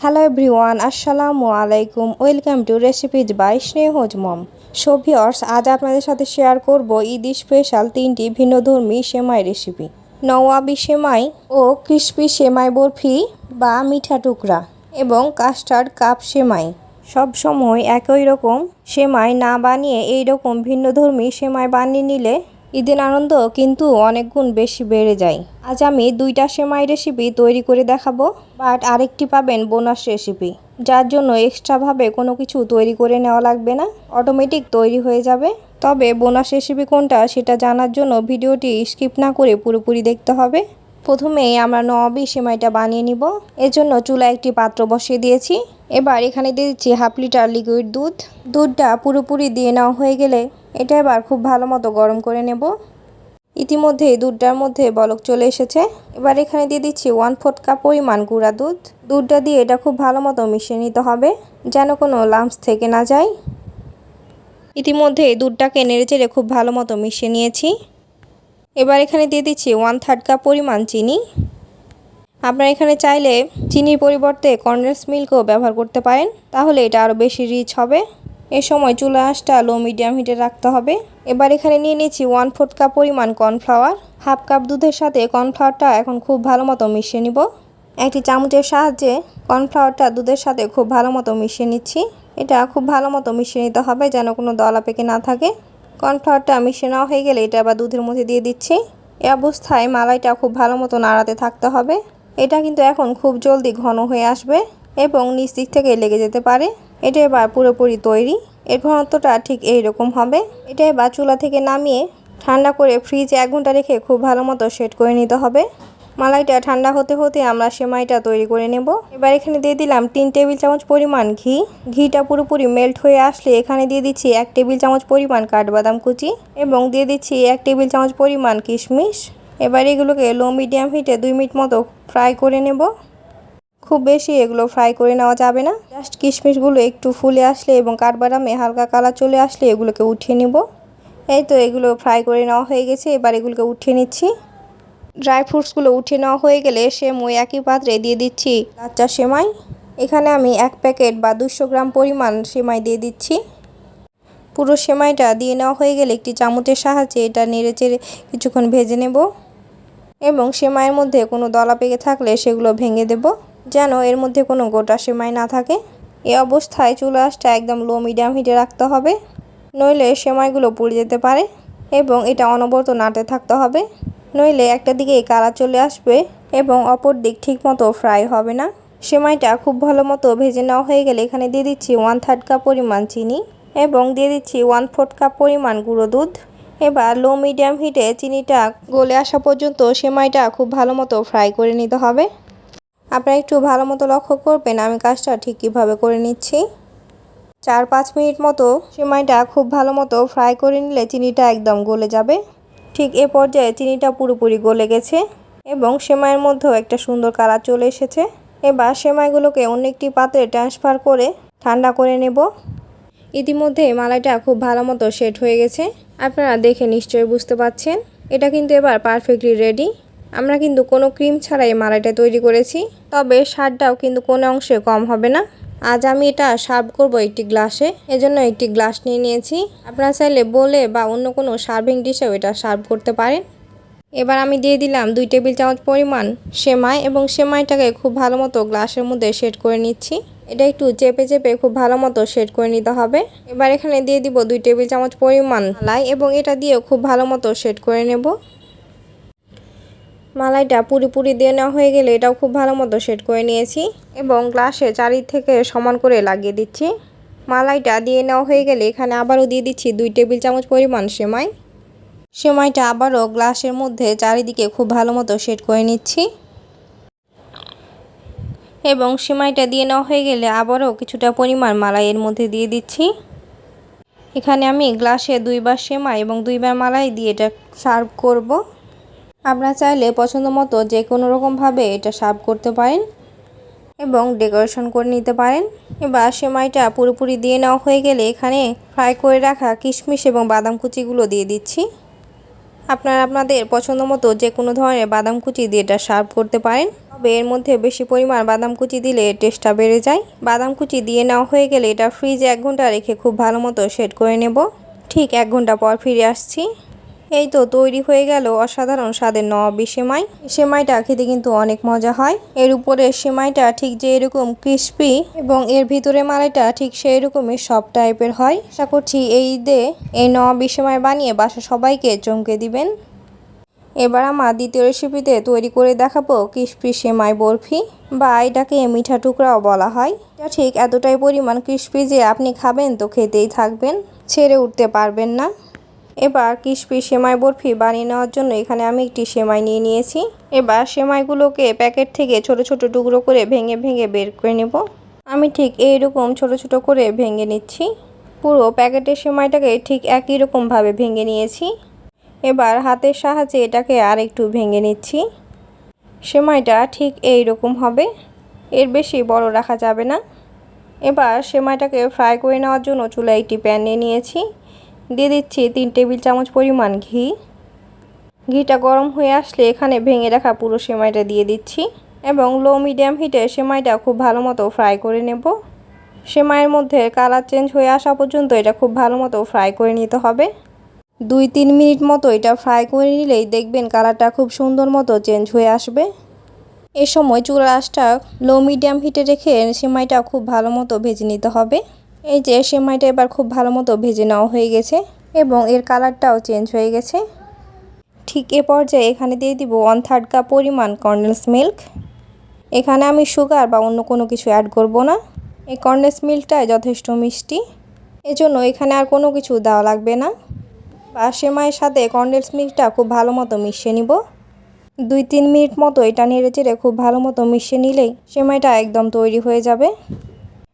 Hello everyone আসসালামু আলাইকুম welcome to recipes by Snehaj mom so viewers আজ আপনাদের সাথে শেয়ার করব ঈদ স্পেশাল তিনটি ভিন্নধর্মী সেমাই রেসিপি নওয়াবি সেমাই ও ক্রিস্পি সেমাই বরফি বা মিঠা টুকরা এবং কাস্টার্ড কাপ সেমাই। সব সময় একই রকম সেমাই না বানিয়ে এই রকম ভিন্নধর্মী সেমাই বানিয়ে নিলে ঈদের আনন্দ কিন্তু অনেক গুণ বেশি বেড়ে যায়। আজ আমি দুইটা সেমাই রেসিপি তৈরি করে দেখাবো বাট আরেকটি পাবেন বোনাস রেসিপি যার জন্য এক্সট্রাভাবে কোনো কিছু তৈরি করে নেওয়া লাগবে না অটোমেটিক তৈরি হয়ে যাবে। তবে বোনাস রেসিপি কোনটা সেটা জানার জন্য ভিডিওটি স্কিপ না করে পুরোপুরি দেখতে হবে। প্রথমেই আমরা নবি সেমাইটা বানিয়ে নিব। এর জন্য চুলায় একটি পাত্র বসিয়ে দিয়েছি। এবার এখানে দিয়ে দিচ্ছি হাফ লিটার লিকুইড দুধ। দুধটা পুরোপুরি দিয়ে নেওয়া হয়ে গেলে এটা এবার খুব ভালো মতো গরম করে নেব। ইতিমধ্যে দুধটার মধ্যে বলক চলে এসেছে। এবার এখানে দিয়ে দিচ্ছি ওয়ান ফোর্থ কাপ পরিমাণ গুঁড়া দুধ। দুধটা দিয়ে এটা খুব ভালো মতো মিশিয়ে নিতে হবে, যেন কোনো লাম্পস থেকে না যায়। ইতিমধ্যে দুধটাকে নেড়ে চেড়ে খুব ভালো মতো মিশিয়ে নিয়েছি। এবার এখানে দিয়ে দিচ্ছি ওয়ান থার্ড কাপ পরিমাণ চিনি। আপনারা এখানে চাইলে চিনির পরিবর্তে কন্ডেন্স মিল্কও ব্যবহার করতে পারেন, তাহলে এটা আরও বেশি রিচ হবে। এ সময় চুলা আঁচটা লো মিডিয়াম হিটে রাখতে হবে। এবার এখানে নিয়ে নিচ্ছি ওয়ান ফোর্থ কাপ পরিমাণ কর্নফ্লাওয়ার হাফ কাপ দুধের সাথে কর্নফ্লাওয়ারটা এখন খুব ভালো মতো মিশিয়ে নিব। একটি চামচের সাহায্যে কর্নফ্লাওয়ারটা দুধের সাথে খুব ভালো মতো মিশিয়ে নিচ্ছি। এটা খুব ভালো মতো মিশিয়ে নিতে হবে যেন কোনো দলা পেকে না থাকে। কর্নফ্লাওয়ারটা মিশিয়ে নেওয়া হয়ে গেলে এটা আবার দুধের মধ্যে দিয়ে দিচ্ছি। এ অবস্থায় মালাইটা খুব ভালো মতো নাড়াতে থাকতে হবে। এটা কিন্তু এখন খুব জলদি ঘন হয়ে আসবে। এবং নিচ দিক থেকে লেগে যেতে পারে। এটা এবার পুরোপুরি তৈরি। এর ঘনত্বটা ঠিক এই রকম হবে। এটা এবার চুলা থেকে নামিয়ে ঠান্ডা করে ফ্রিজে এক ঘণ্টা রেখে খুব ভালো মতো সেট করে নিতে হবে। মালাইটা ঠান্ডা হতে হতে আমরা সেমাইটা তৈরি করে নেব। এবার এখানে দিয়ে দিলাম তিন টেবিল চামচ পরিমাণ ঘি। ঘিটা পুরোপুরি মেল্ট হয়ে আসলে এখানে দিয়ে দিচ্ছি এক টেবিল চামচ পরিমাণ কাঠবাদাম কুচি এবং দিয়ে দিচ্ছি এক টেবিল চামচ পরিমাণ কিশমিশ। এবার এগুলোকে লো মিডিয়াম হিটে দুই মিনিট মতো ফ্রাই করে নেব। খুব বেশি এগুলো ফ্রাই করে নেওয়া যাবে না। জাস্ট কিশমিশগুলো একটু ফুলে আসলে এবং কাঠবাদামে হালকা কালার চলে আসলে এগুলোকে উঠিয়ে নিব। এই তো এগুলো ফ্রাই করে নেওয়া হয়ে গেছে, এবার এগুলোকে উঠিয়ে নিচ্ছি। ড্রাই ফ্রুটসগুলো উঠিয়ে নেওয়া হয়ে গেলে সেমই একই পাত্রে দিয়ে দিচ্ছি লাচ্চা সেমাই। এখানে আমি এক প্যাকেট বা দুশো গ্রাম পরিমাণ সেমাই দিয়ে দিচ্ছি। পুরো সেমাইটা দিয়ে নেওয়া হয়ে গেলে একটি চামচের সাহায্যে এটা নেড়ে চেড়ে কিছুক্ষণ ভেজে নেব। এবং সেমাইয়ের মধ্যে কোনো দলা পেকে থাকলে সেগুলো ভেঙে দেব। যেন এর মধ্যে কোনো গোটা সেমাই না থাকে। এ অবস্থায় চুলা আঁচটা একদম লো মিডিয়াম হিটে রাখতে হবে, নইলে সেমাইগুলো পুড়ে যেতে পারে এবং এটা অনবরত নাড়তে থাকতে হবে। নইলে একটা দিকে কালার চলে আসবে এবং অপর দিক ঠিক মতো ফ্রাই হবে না। সেমাইটা খুব ভালো মতো ভেজে নেওয়া হয়ে গেলে এখানে দিয়ে দিচ্ছি ওয়ান থার্ড কাপ পরিমাণ চিনি এবং দিয়ে দিচ্ছি ওয়ান ফোর্থ কাপ পরিমাণ গুঁড়ো দুধ। এবার লো মিডিয়াম হিটে চিনিটা গলে আসা পর্যন্ত সেমাইটা খুব ভালো মতো ফ্রাই করে নিতে হবে। আপনারা একটু ভালো মতো লক্ষ্য করবেন, আমি কাজটা ঠিক কীভাবে করে নিচ্ছি। চার পাঁচ মিনিট মতো সেমাইটা খুব ভালো মতো ফ্রাই করে নিলে চিনিটা একদম গলে যাবে। ঠিক এ পর্যায়ে চিনিটা পুরোপুরি গলে গেছে এবং সেমাইয়ের মধ্যেও একটা সুন্দর কালার চলে এসেছে। এবার সেমাইগুলোকে অন্য একটি পাত্রে ট্রান্সফার করে ঠান্ডা করে নেব। ইতিমধ্যে মালাইটা খুব ভালো মতো সেট হয়ে গেছে। আপনারা দেখে নিশ্চয়ই বুঝতে পাচ্ছেন এটা কিন্তু এবার পারফেক্টলি রেডি আমরা কিন্তু কোনো ক্রিম ছাড়াই মালাইটা তৈরি করেছি, তবে স্বাদটাও কিন্তু কোনো অংশে কম হবে না। আজ আমি এটা সার্ভ করব একটি গ্লাসে, এজন্য একটি গ্লাস নিয়ে নিয়েছি। আপনারা চাইলে বলে বা অন্য কোনো সার্ভিং ডিশেও এটা সার্ভ করতে পারেন। এবার আমি দিয়ে দিলাম দুই টেবিল চামচ পরিমাণ সেমাই এবং সেমাইটাকে খুব ভালো মতো গ্লাসের মধ্যে সেট করে নিচ্ছি। এটা একটু চেপে চেপে খুব ভালো মতো সেট করে নিতে হবে। এবার এখানে দিয়ে দিব দুই টেবিল চামচ পরিমাণ মালাই এবং এটা দিয়েও খুব ভালো মতো সেট করে নেব। মালাইটা পুরি দিয়ে নেওয়া হয়ে গেলে এটাও খুব ভালো মতো সেট করে নিয়েছি এবং গ্লাসে চারি থেকে সমান করে লাগিয়ে দিচ্ছি। মালাইটা দিয়ে নেওয়া হয়ে গেলে এখানে আবারও দিয়ে দিচ্ছি দুই টেবিল চামচ পরিমাণ সেমাই। সেমাইটা আবারও গ্লাসের মধ্যে চারিদিকে খুব ভালো মতো সেট করে নিচ্ছি। এবং সেমাইটা দিয়ে নেওয়া হয়ে গেলে আবারও কিছুটা পরিমাণ মালাই এর মধ্যে দিয়ে দিচ্ছি। এখানে আমি গ্লাসে দুইবার সেমাই এবং দুইবার মালাই দিয়ে এটা সার্ভ করব। আপনারা চাইলে পছন্দ মতো যে কোনো রকমভাবে এটা সার্ভ করতে পারেন এবং ডেকোরেশন করে নিতে পারেন। এবার সেমাইটা পুরোপুরি দিয়ে নেওয়া হয়ে গেলে এখানে ফ্রাই করে রাখা কিশমিশ এবং বাদাম কুচিগুলো দিয়ে দিচ্ছি। আপনারা আপনাদের পছন্দ মতো যে কোনো ধরনের বাদাম কুচি দিয়ে এটা সার্ভ করতে পারেন। তবে এর মধ্যে বেশি পরিমাণ বাদাম কুচি দিলে টেস্টটা বেড়ে যায়। বাদাম কুচি দিয়ে নেওয়া হয়ে গেলে এটা ফ্রিজে এক ঘণ্টা রেখে খুব ভালো মতো সেট করে নেব। ঠিক এক ঘণ্টা পর ফিরে আসছি। এই তো তৈরি হয়ে গেল অসাধারণ স্বাদের নবাবি সেমাই। সেমাইটা খেতে কিন্তু অনেক মজা হয়। এর উপরে সেমাইটা ঠিক যে এরকম ক্রিস্পি এবং এর ভিতরে মালাইটা ঠিক সেই রকমই সব টাইপের হয়। আশা করছি এই ঈদে এই নবাবি সেমাই বানিয়ে বাসা সবাইকে চমকে দিবেন। এবার আমার দ্বিতীয় রেসিপিতে তৈরি করে দেখাবো ক্রিস্পি সেমাই বরফি বা এটাকে মিঠা টুকরাও বলা হয়। এটা ঠিক এতটাই পরিমাণ ক্রিস্পি যে আপনি খাবেন তো খেতেই থাকবেন, ছেড়ে উঠতে পারবেন না। এবার ক্রিস্পি সেমাই বরফি বানিয়ে নেওয়ার জন্য এখানে আমি একটি সেমাই নিয়ে নিয়েছি। এবার সেমাইগুলোকে প্যাকেট থেকে ছোট ছোট টুকরো করে ভেঙে ভেঙে বের করে নেব। আমি ঠিক এইরকম ছোট ছোট করে ভেঙে নিচ্ছি। পুরো প্যাকেটের সেমাইটাকে ঠিক একই রকমভাবে ভেঙে নিয়েছি। এবার হাতের সাহায্যে এটাকে আর একটু ভেঙে নিচ্ছি। সেমাইটা ঠিক এই রকম হবে। এর বেশি বড় রাখা যাবে না। এবার সেমাইটাকে ফ্রাই করে নেওয়ার জন্য চুলায় একটি প্যান নিয়ে নিয়েছি। দিয়ে দিচ্ছি তিন টেবিল চামচ পরিমাণ ঘি। ঘিটা গরম হয়ে আসলে এখানে ভেঙে রাখা পুরো সেমাইটা দিয়ে দিচ্ছি এবং লো মিডিয়াম হিটে সেমাইটা খুব ভালো মতো ফ্রাই করে নেব। সেমাইয়ের মধ্যে কালার চেঞ্জ হয়ে আসা পর্যন্ত এটা খুব ভালো মতো ফ্রাই করে নিতে হবে। দুই তিন মিনিট মতো এটা ফ্রাই করে নিলেই দেখবেন কালারটা খুব সুন্দর মতো চেঞ্জ হয়ে আসবে। এ সময় চুলার আঁচটা লো মিডিয়াম হিটে রেখে সেমাইটা খুব ভালো মতো ভেজে নিতে হবে। এই যে সেমাইটা এবার খুব ভালো মতো ভেজে নেওয়া হয়ে গেছে এবং এর কালারটাও চেঞ্জ হয়ে গেছে। ঠিক এ পর্যায়ে এখানে দিয়ে দিব ওয়ান থার্ড কাপ পরিমাণ কর্নেলস মিল্ক। এখানে আমি সুগার বা অন্য কোনো কিছু অ্যাড করব না। এই কর্নেলস মিল্কটাই যথেষ্ট মিষ্টি। এজন্য এখানে আর কোনো কিছু দেওয়া লাগবে না। বা সেমাইয়ের সাথে কর্নেলস মিল্কটা খুব ভালো মতো মিশিয়ে নিব। দুই তিন মিনিট মতো এটা নেড়ে চেড়ে খুব ভালো মতো মিশিয়ে নিলেই সেমাইটা একদম তৈরি হয়ে যাবে।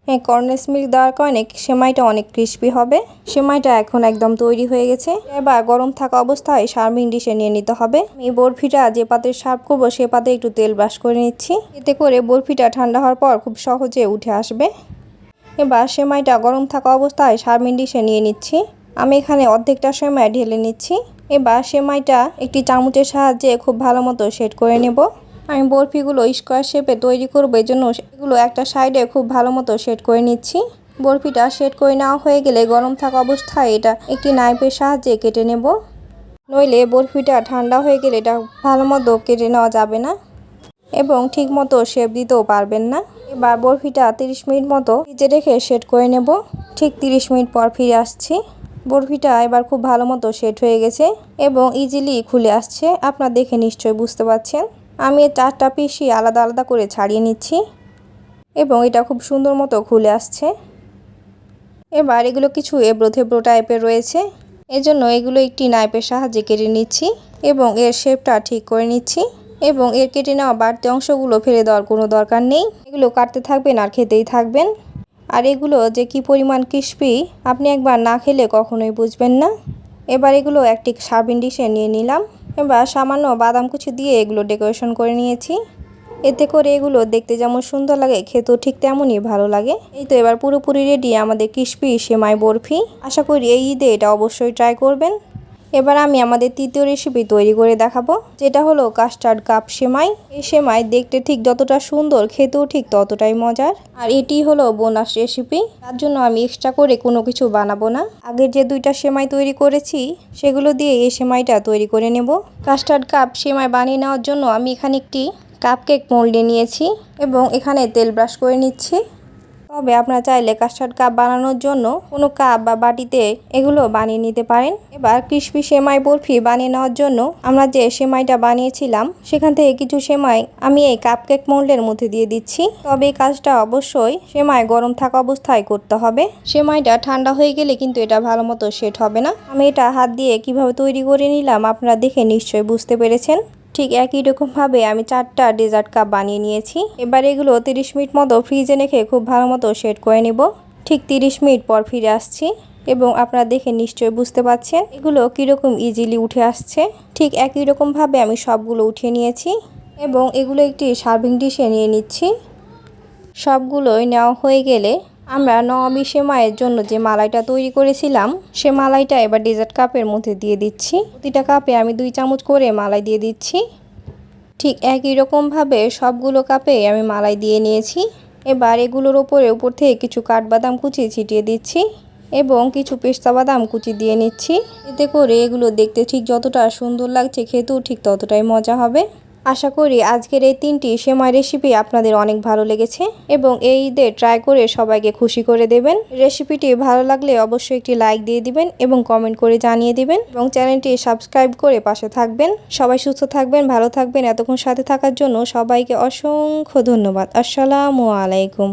হ্যাঁ কর্নেস মিল্ক দেওয়ার কারণে সেমাইটা অনেক ক্রিস্পি হবে। সেমাইটা এখন একদম তৈরি হয়ে গেছে। এবার গরম থাকা অবস্থায় সার্ভিং ডিশে নিয়ে নিতে হবে। এই বরফিটা যে পাত্রে সার্ভ করব, সে পাত্রে একটু তেল ব্রাশ করে নিচ্ছি। এতে করে বরফিটা ঠান্ডা হওয়ার পর খুব সহজে উঠে আসবে। এবার সেমাইটা গরম থাকা অবস্থায় সার্ভিং ডিশে নিয়ে নিচ্ছি। আমি এখানে অর্ধেকটা সেমাই ঢেলে নিচ্ছি। এবার সেমাইটা একটি চামচের সাহায্যে খুব ভালো মতো সেট করে নেব। আমি বরফিগুলো স্কোয়ার শেপে তৈরি করব এই জন্য এগুলো একটা সাইডে খুব ভালো মতো সেট করে নিচ্ছি। বরফিটা সেট করে নেওয়া হয়ে গেলে গরম থাকা অবস্থায় এটা একটি নাইফের সাহায্যে কেটে নেব। নইলে বরফিটা ঠান্ডা হয়ে গেলে এটা ভালো মতো কেটে নেওয়া যাবে না এবং ঠিক মতো শেপ দিতেও পারবেন না। এবার বরফিটা তিরিশ মিনিট মতো ভিজে রেখে সেট করে নেব। ঠিক তিরিশ মিনিট পর ফিরে আসছি। বরফিটা এবার খুব ভালো মতো সেট হয়ে গেছে এবং ইজিলি খুলে আসছে। আপনারা দেখে নিশ্চয়ই বুঝতে পারছেন। আমি চারটা পিসি আলাদা আলাদা করে ছাড়িয়ে নিচ্ছি। এবং এটা খুব সুন্দর মতো খুলে আসছে। এবার এগুলো কিছু এবড়ো থেবড়ো টাইপের রয়েছে। এজন্য এগুলো একটি নাইপের সাহায্যে কেটে নিচ্ছি এবং এর শেপটা ঠিক করে নিচ্ছি। এবং এর কেটে নেওয়া বাড়তি অংশগুলো ফেলে দেওয়ার কোনো দরকার নেই। এগুলো কাটতে থাকবেন আর খেতেই থাকবেন। আর এগুলো যে কি পরিমাণ ক্রিস্পি, আপনি একবার না খেলে কখনোই বুঝবেন না। এবার এগুলো একটি সার্ভিং ডিশে নিয়ে নিলাম। এবার সামান্য বাদাম কুচি দিয়ে এগুলো ডেকোরেশন করে নিয়েছি। এতে করে এগুলো দেখতে যেমন সুন্দর লাগে, খেতেও ঠিক তেমনই ভালো লাগে। এই তো এবার পুরোপুরি রেডি আমাদের ক্রিসপি সেমাই বরফি। আশা করি এই ঈদে এটা অবশ্যই ট্রাই করবেন। এবার আমি আমাদের তৃতীয় রেসিপি তৈরি করে দেখাবো, যেটা হলো কাস্টার্ড কাপ সেমাই। এই সেমাই দেখতে ঠিক যতটা সুন্দর, খেতেও ঠিক ততটাই মজার। আর এটি হলো বোনাস রেসিপি তার জন্য আমি এক্সট্রা করে কোনো কিছু বানাবো না। আগের যে দুইটা সেমাই তৈরি করেছি, সেগুলো দিয়ে এই সেমাইটা তৈরি করে নেব। কাস্টার্ড কাপ সেমাই বানিয়ে নেওয়ার জন্য আমি এখানে একটি কাপ কেক মোল্ডে নিয়েছি এবং এখানে তেল ব্রাশ করে নিচ্ছি। তবে আপনারা চাইলে কাস্টার্ড কাপ বানানোর জন্য কোনো কাপ বা বাটিতে এগুলো বানিয়ে নিতে পারেন। এবার ক্রিসপি সেমাই বরফি বানিয়ে নেওয়ার জন্য আমরা যে সেমাইটা বানিয়েছিলাম, সেখান থেকে কিছু সেমাই আমি এই কাপকেক মোল্ডের মধ্যে দিয়ে দিচ্ছি। তবে এই কাজটা অবশ্যই সেমাই গরম থাকা অবস্থায় করতে হবে। সেমাইটা ঠান্ডা হয়ে গেলে কিন্তু এটা ভালো মতো সেট হবে না। আমি এটা হাত দিয়ে কীভাবে তৈরি করে নিলাম আপনারা দেখে নিশ্চয়ই বুঝতে পেরেছেন। ঠিক একই রকমভাবে আমি চারটা ডেজার্ট কাপ বানিয়ে নিয়েছি। এবার এগুলো তিরিশ মিনিট মতো ফ্রিজে রেখে খুব ভালো মতো সেট করে নেব। ঠিক তিরিশ মিনিট পর ফিরে আসছি এবং আপনারা দেখে নিশ্চয়ই বুঝতে পারছেন এগুলো কীরকম ইজিলি উঠে আসছে। ঠিক একই রকমভাবে আমি সবগুলো উঠিয়ে নিয়েছি এবং এগুলো একটি সার্ভিং ডিশে নিয়ে নিচ্ছি। সবগুলোই নেওয়া হয়ে গেলে আমরা নবমী সেমাইয়ের জন্য যে মালাইটা তৈরি করেছিলাম, সে মালাইটা এবার ডেজার্ট কাপের মধ্যে দিয়ে দিচ্ছি। প্রতিটা কাপে আমি দুই চামচ করে মালাই দিয়ে দিচ্ছি। ঠিক একই রকমভাবে সবগুলো কাপে আমি মালাই দিয়ে নিয়েছি। এবার এগুলোর ওপরে উপর থেকে কিছু কাঠবাদাম কুচি ছিটিয়ে দিচ্ছি এবং কিছু পেস্তা বাদাম কুচি দিয়ে নিচ্ছি। এতে করে এগুলো দেখতে ঠিক যতটা সুন্দর লাগছে, খেতেও ঠিক ততটাই মজা হবে। আশা করি আজকের এই তিনটি সেমাই রেসিপি আপনাদের অনেক ভালো লেগেছে এবং এই ঈদে ট্রাই করে সবাইকে খুশি করে দেবেন। রেসিপিটি ভালো লাগলে অবশ্যই একটি লাইক দিয়ে দিবেন এবং কমেন্ট করে জানিয়ে দিবেন এবং চ্যানেলটি সাবস্ক্রাইব করে পাশে থাকবেন। সবাই সুস্থ থাকবেন, ভালো থাকবেন। এতক্ষণ সাথে থাকার জন্য সবাইকে অসংখ্য ধন্যবাদ। আসসালামু আলাইকুম।